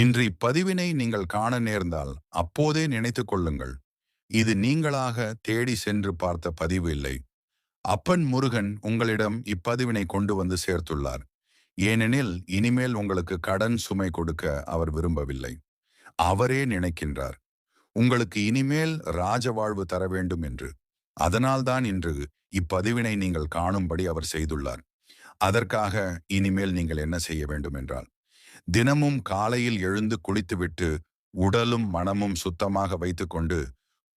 இன்று இப்பதிவினை நீங்கள் காண நேர்ந்தால் அப்போதே நினைத்துக் கொள்ளுங்கள். இது நீங்களாக தேடி சென்று பார்த்த பதிவு இல்லை. அப்பன் முருகன் உங்களிடம் இப்பதிவினை கொண்டு வந்து சேர்த்துள்ளார். ஏனெனில் இனிமேல் உங்களுக்கு கடன் சுமை கொடுக்க அவர் விரும்பவில்லை. அவரே நினைக்கின்றார். உங்களுக்கு இனிமேல் ராஜ வாழ்வு தர வேண்டும் என்று. அதனால்தான் இன்று இப்பதிவினை நீங்கள் காணும்படி அவர் செய்துள்ளார். அதற்காக இனிமேல் நீங்கள் என்ன செய்ய வேண்டும் என்றால் தினமும் காலையில் எழுந்து குளித்துவிட்டு உடலும் மனமும் சுத்தமாக வைத்துக்கொண்டு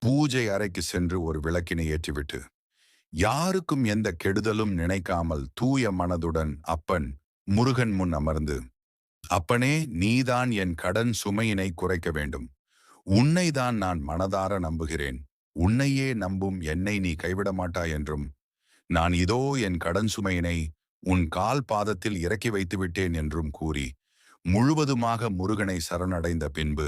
பூஜை அறைக்கு சென்று ஒரு விளக்கினை ஏற்றிவிட்டு யாருக்கும் எந்த கெடுதலும் நினைக்காமல் தூய மனதுடன் அப்பன் முருகன் முன் அமர்ந்து அப்பனே நீதான் என் கடன் சுமையினை குறைக்க வேண்டும். உன்னைதான் நான் மனதார நம்புகிறேன். உன்னையே நம்பும் என்னை நீ கைவிட மாட்டாய் என்றும் நான் இதோ என் கடன் சுமையினை உன் கால் பாதத்தில் இறக்கி வைத்து விட்டேன் என்றும் கூறி முழுவதுமாக முருகனை சரணடைந்த பின்பு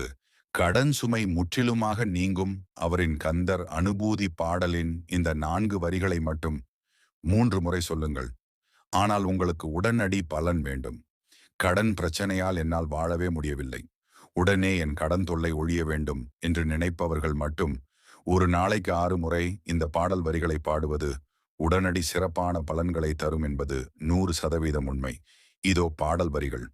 கடன் சுமை முற்றிலுமாக நீங்கும் அவரின் கந்தர் அனுபூதி பாடலின் இந்த நான்கு வரிகளை மட்டும் மூன்று முறை சொல்லுங்கள். ஆனால் உங்களுக்கு உடனடி பலன் வேண்டும். கடன் பிரச்சனையால் என்னால் வாழவே முடியவில்லை. உடனே என் கடன் தொல்லை ஒழிய வேண்டும் என்று நினைப்பவர்கள் மட்டும் ஒரு நாளைக்கு ஆறு முறை இந்த பாடல் வரிகளை பாடுவது உடனடி சிறப்பான பலன்களை தரும் என்பது நூறு சதவீதம் உண்மை. இதோ பாடல் வரிகள்.